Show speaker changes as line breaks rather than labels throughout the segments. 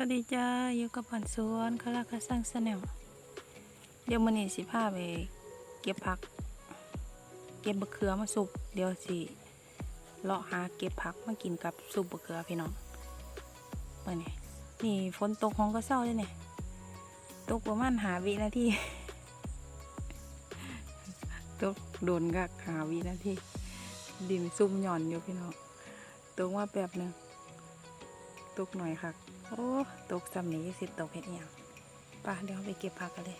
วัสดีจ้าอยู่กับผันสวนคาราคาซังสแนลเดี๋ยวมื้อนี้สิพาไปเก็บผัก เก็บมะเขือมาสุกเดี๋ยวสิเลาะหาเก็บผักมากินกับซุปมะเขือพี่น้องมื้อนี้นี่ฝนตกของก็เศร้าเลยเนี่ยตกประมาณหาวินาทีตกโดนกักหาวินาทีดินซุ่มหย่อนอยู่พี่น้องตกว่าแป๊บหนึงตกหน่อยค่ะ โอ้ตกจำนี้สิตกเห็ดอย่างป่ะเดี๋ยวไปเก็บผักกันเลย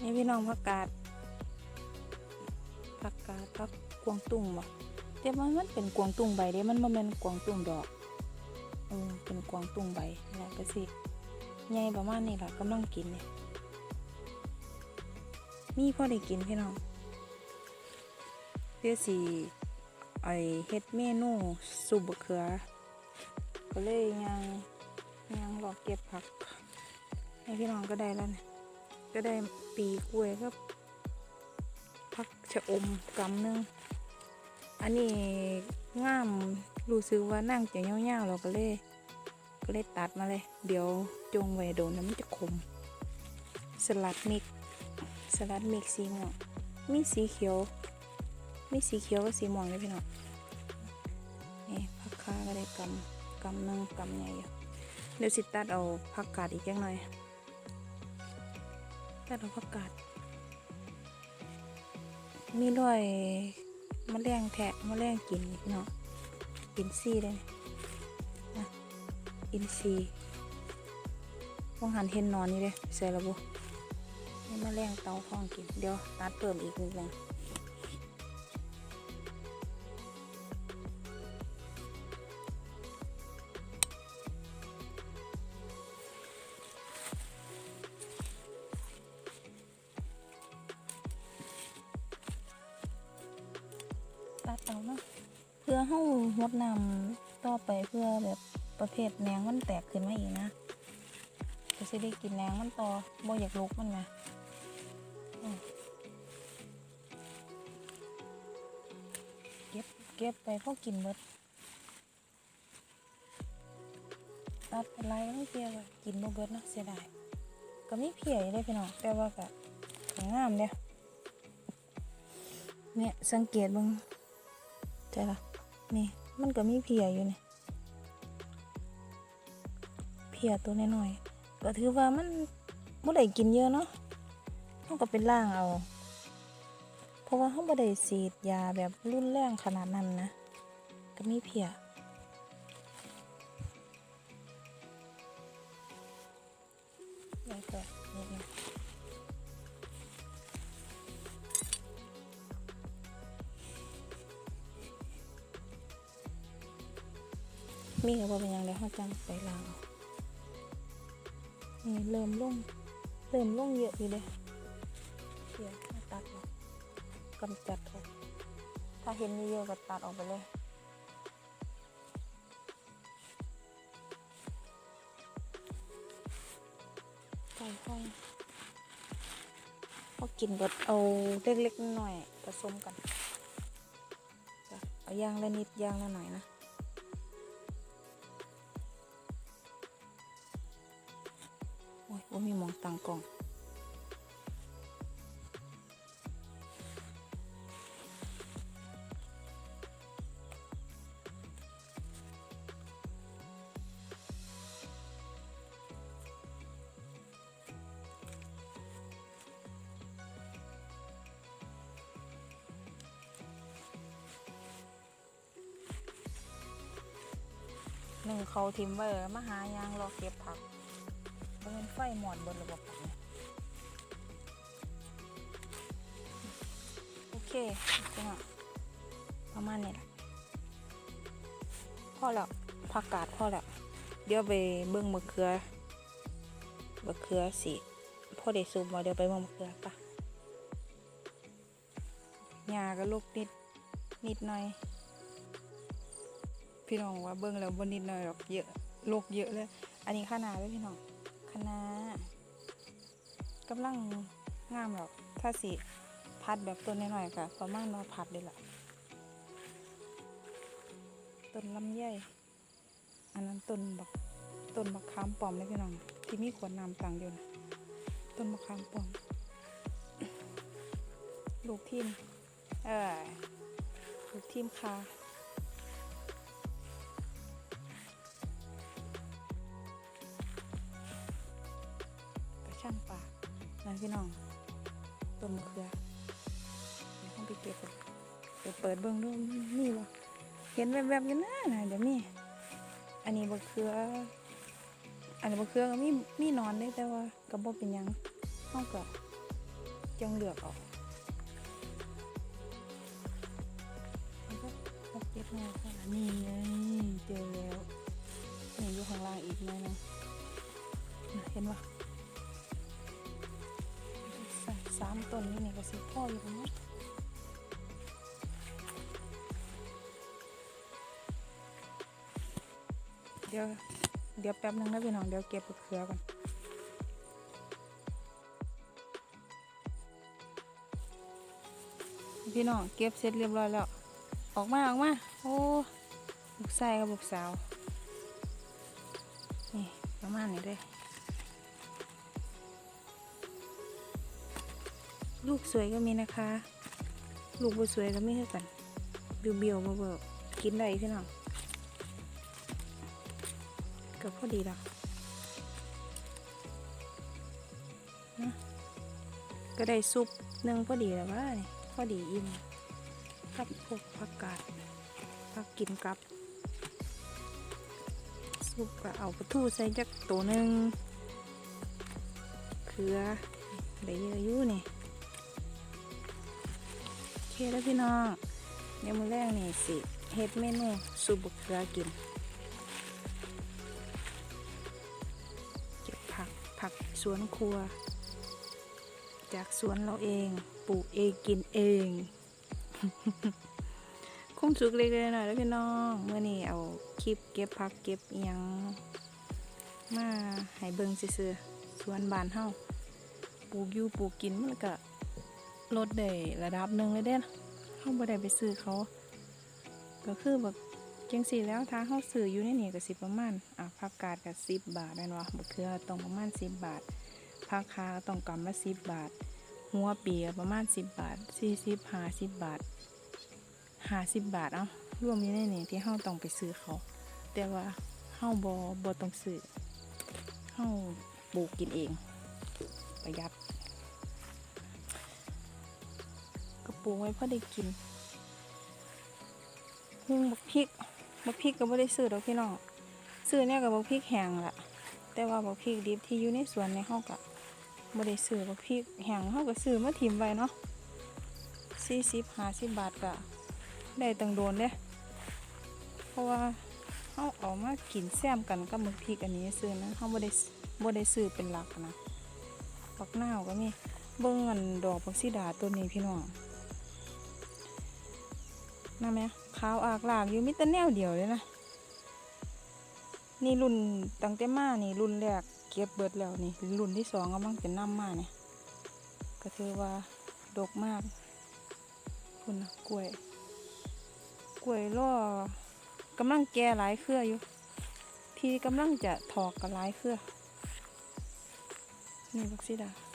นี่พี่น้องผักกาดผักกาดผักกวางตุ้งบ่แต่มันมันเป็นกวางตุ้งใบเด้มันบ่แม่นกวางตุ้งดอกเออเป็นกวางตุ้งใบนี่แหละก็สิใหญ่ประมาณนี้ล่ะกำลังกินเนี่ยมีพอได้กินพี่น้อง เพื่อสีไอเฮ็ดเมนูซุปบะเขือ ก็เลยยังยังรอเก็บผักให้พี่น้องก็ได้แล้วเนี่ยก็ได้ปีกล้วยก็ผักชะอมกำหนึง อันนี้ง่ามรู้สึกว่านั่งจะเงี้ยวๆเราก็เลยก็เลยตัดมาเลย เดี๋ยวจงไว้โดนน้ำมันจะขมสลัดมิกสลัดมิกสีม่วงมีสีเขียว มีสีเขียวกับสีม่วงเลยพี่น้องนี่ผักคาก็ได้กำกำนึงกำใหญ่อยู่เดี๋ยวสิตัดเอาผักกาดอีกจังหน่อยตัดเอาผักกาดมีด้วยมะแรงแทะมะแรงกินนี่พี่น้องอินซีเลยนะอินซีย์มองหันเห็นนอนนี่เลยใส่ระบบนี่มะแรงเตาฟองกินเดี๋ยวตัดเพิ่มอีกนิดนึง พื่อให้มดน้ำต่อไปเพื่อแบบประเภทแนงมันแตกขึ้นมาอีกนะจะสิได้กินแนงมันต่อบ่อยากลุกมันนะอืมเก็บเก็บไปพอกินเบิดตัดอะไรไม่เพียวกินบ่เบิดเนาะเสียดายก็มีเพียเลยพี่น้องแต่ว่าก็ก็งามเด้อเนี่ยสังเกตบิ่งใช่ละ นี่มันก็มีเพียอยู่นี่เพียตัวน้อยๆก็ถือว่ามันบ่ได้กินเยอะเนาะเขาก็เป็นล่างเอา เพราะว่าเขาบ่ได้ฉีดยาแบบรุนแรงขนาดนั้นนะก็มีเพีย มีกับว่าเป็นยังไงเขาจังไปล้างเอานี่เริ่มลงเริ่มลงเยอะอยู่เลยเดี๋ยวตัดออกกำจัดออกถ้าเห็นเยอะก็ตัดออกไปเลยใส่ห้องพอกินก็เอาเล็กๆหน่อยผสมกันเอาย่างละนิดย่างละหน่อยนะ มีมองตังกล่อง หนึ่งเขาทิมไว้แล้วมาหายางรอเก็บผัก บ่เป็นไฟหมอดบนระบบโอเคจังประมาณนี้แหละพอแล้วผักกาดพอแล้วเดี๋ยวไปเบิ่งมะเขือมะเขือสิพ่อได้ซูมมาเดี๋ยวไปเบิ่งมะเขือปะหญ้าก็ลูกนิดนิดหน่อย พี่น้องว่าเบิ่งแล้วบนนิดหน่อยหรอกเยอะโลกเยอะเลย อันนี้คะนาดเลยพี่น้อง คะนากำลังงามหรอก ถ้าสิพัดแบบตัวน้อยๆค่ะประมาณว่าพัดเลยล่ะต้นลำไยอันนั้นต้นบักต้นมะขามป้อมเลยพี่น้อง ที่มีขวดน้ำต่างอยู่นะต้นมะขามป้อม ลูกทีมเออลูกทีมคา นะพี่น้องต้นมะเขือเดี๋ยวต้องไปเก็บกันไปเปิดเบื้องดูมีบ่เห็นแวบๆอยู่นะนะเดี๋ยวมีอันนี้มะเขืออันนี้มะเขือก็มีมีนอนได้แต่ว่าก็บ่เป็นยังเฮาก็จังเลือกออก พ่ออยู่ตรงนี้เดี๋ยว เดี๋ยวแป๊บนึงนะพี่น้อง เดี๋ยวเก็บมะเขือก่อนพี่น้องเก็บเสร็จเรียบร้อยแล้ว ออกมาออกมา โอ้ลูกชายกับลูกสาว นี่ประมาณนี้เลย ลูกสวยก็มีนะคะ ลูกบ่สวยก็มีเท่ากันเบี้ยวเบี้ยวๆเบิ่ๆกินได้พี่น้องก็พอดีละนะก็ได้ซุปหนึ่งพอดีแล้วว่าพอดีอิ่มกับพวกผักกาดผักกินกับ ซุปก็เอาปลาทูใส่จักตัวหนึ่งเขือได้เยอะอยู่นี่ เคแล้วพี่น้องเดี๋ยวมือแรกนี่สิเฮ็ดเมนูซุปบักเขือกินเก็บผักผักสวนครัว จากสวนเราเองปลูกเองกินเองคุ้มสุกเล็กๆหน่อยแล้วพี่น้องเมื่อนี้เอาคลิปเก็บผักเก็บอยังมาให้เบิ่งซื่อๆสวนบานเฮาปลูกอยู่ปลูกกินมันก็ ลดได้ระดับหนึ่งเลยเด้นเฮาบ่ได้ไปซื้อเขา ก็คือแบบจังสีแล้วถ้าเขาซื้ออยู่ในนี่ก็สิประมาณ อะผักกาดก็สิบบาทแม่นวะบะเขือต้องประมาณสิบบาทผักคาต้องกำละสิบบาท หัวปีก็ประมาณสิบบาทสี่สิบห้าสิบบาทห้าสิบบาท เอ้ารวมอยู่ในนี่ที่เขาต้องไปซื้อเขา แต่ว่าเขาบอบอต้องซื้อเขาปลูกกินเอง ประหยัด ลูกไว้เพื่อได้กินหุงบักพริกบักพริกก็ไม่ได้ซื้อดอกพี่น้องซื้อเนี่ยกับบักพริกแห้งละแต่ว่าบักพริกดิบที่อยู่ในสวนในห้องก็ไม่ได้ซื้อบักพริกแห้งเขาก็ซื้อมาถิ่มไว้เนาะสี่สิบห้าสิบบาทก็ได้ตังโดนเด้เพราะว่าเขาออกมากินแซมกันกับบักพริกอันนี้ซื้อนะเขาไม่ได้ไม่ได้ซื้อเป็นหลักนะบักหน้าก็มีเบิ้งอันดอกบักซีดาตัวนี้พี่น้อง น่าไหมขาวอากหลากอยู่มิตรแนวเดียวเลยนะ นี่รุ่นตั้งแต่มานี่รุ่นแรกเก็บเบิดแล้วนี่รุ่นที่สองก็มั่งเป็นน้ำมาเนี่ยก็ถือว่าดกมากคุณนะกล้วย กล้วยล่อกำลังแก่หลายเครืออยู่ ที่กำลังจะถอกกับหลายเครือนี่บักซิดา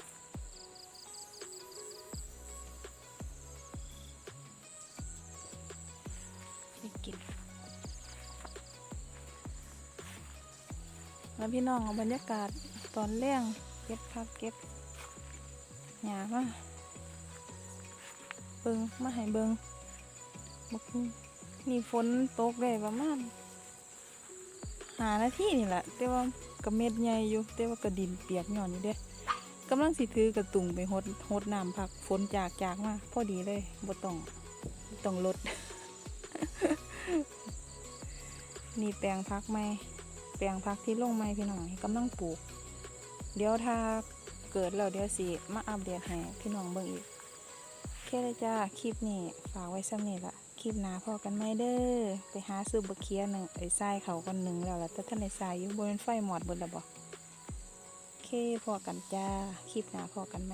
แล้วพี่น้องเอาบรรยากาศตอนแรงเก็บผักเก็บหญ้ามาเบิงมาให้เบิงบกนี่ฝนตกได้ประมาณหานาทีนี่แหละแต่ว่ากระเม็ดใหญ่อยู่แต่ว่ากระดินเปียกหย่อนอยู่เด้กำลังสิถือกระตุ่งไปหดหดน้ำผักฝนจากจากมาพอดีเลยบ่ต้องต้องลด นี่แปลงพักไหม ปลงพักที่ลงไหมพี่น้องกำลังปลูก เดี๋ยวถ้าเกิดแล้วเดี๋ยวสิมาอัปเดตให้พี่น้องเบิ่งอีกแค่เลยจ้าคลิปนี้ฝากไว้ซ้ำนี่ละคลิปหน้าพอกันไหมเด้อไปหาซื้อบะเคียหนึ่งไอ้ทรายเขากันหนึ่งแล้วล่ะแต่ท่านในทรายอยู่บนไฟหมอดบนระบอกโอเคพอกันจ้าคลิปหน้าพอกันไหม